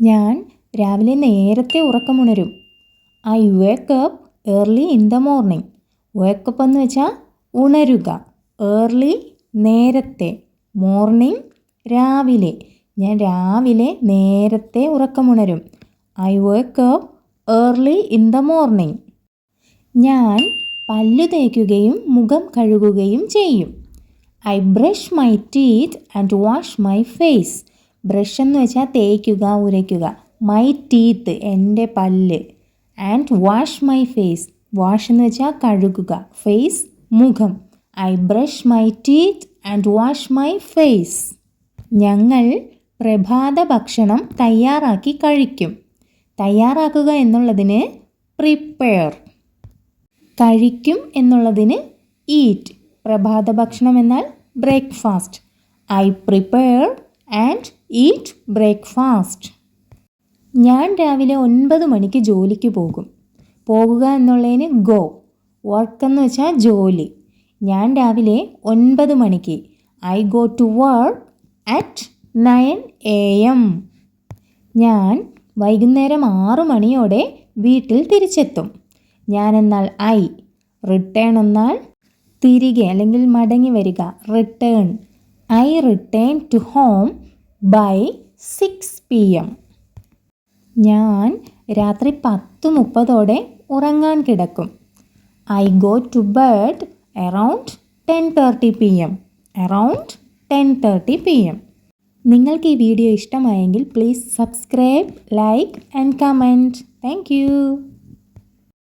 ഞാൻ രാവിലെ നേരത്തെ ഉറക്കമുണരും. I wake up early in the morning wake up എന്ന് വെച്ചാൽ ഉണരുക. ഏർലി നേരത്തെ. മോർണിംഗ് രാവിലെ. ഞാൻ രാവിലെ നേരത്തെ ഉറക്കമുണരും. I wake up early in the morning ഞാൻ പല്ലു തേക്കുകയും മുഖം കഴുകുകയും ചെയ്യും. I brush my teeth and wash my face brush എന്ന് വെച്ചാൽ തേക്കുക ഉരയ്ക്കുക. മൈ ടീത്ത് എന്റെ പല്ല്. And wash my face wash എന്ന് വെച്ചാൽ കഴുകുക. ഫേസ് മുഖം. I brush my teeth and wash my face ഞങ്ങൾ പ്രഭാത ഭക്ഷണം തയ്യാറാക്കി കഴിക്കും. തയ്യാറാക്കുക എന്നുള്ളതിന് പ്രിപ്പയർ കഴിക്കും എന്നുള്ളതിന് ഈറ്റ് പ്രഭാത ഭക്ഷണം എന്നാൽ breakfast I prepare and eat breakfast. ഞാൻ രാവിലെ ഒൻപത് മണിക്ക് ജോലിക്ക് പോകും. പോകുക എന്നുള്ളതിന് ഗോ. വർക്ക് എന്ന് വെച്ചാൽ ജോലി. ഞാൻ രാവിലെ ഒൻപത് മണിക്ക് I go to work at nine A M ഞാൻ വൈകുന്നേരം ആറ് മണിയോടെ വീട്ടിൽ തിരിച്ചെത്തും. ഞാൻ എന്നാൽ ഐ. റിട്ടേൺ എന്നാൽ തിരികെ അല്ലെങ്കിൽ മടങ്ങി വരിക. Return I return to home by six P M ഞാൻ രാത്രി പത്ത് മുപ്പതോടെ ഉറങ്ങാൻ കിടക്കും. I go to bed around ten thirty P M around ten thirty P M നിങ്ങൾക്ക് ഈ വീഡിയോ ഇഷ്ടമായെങ്കിൽ please subscribe like and comment thank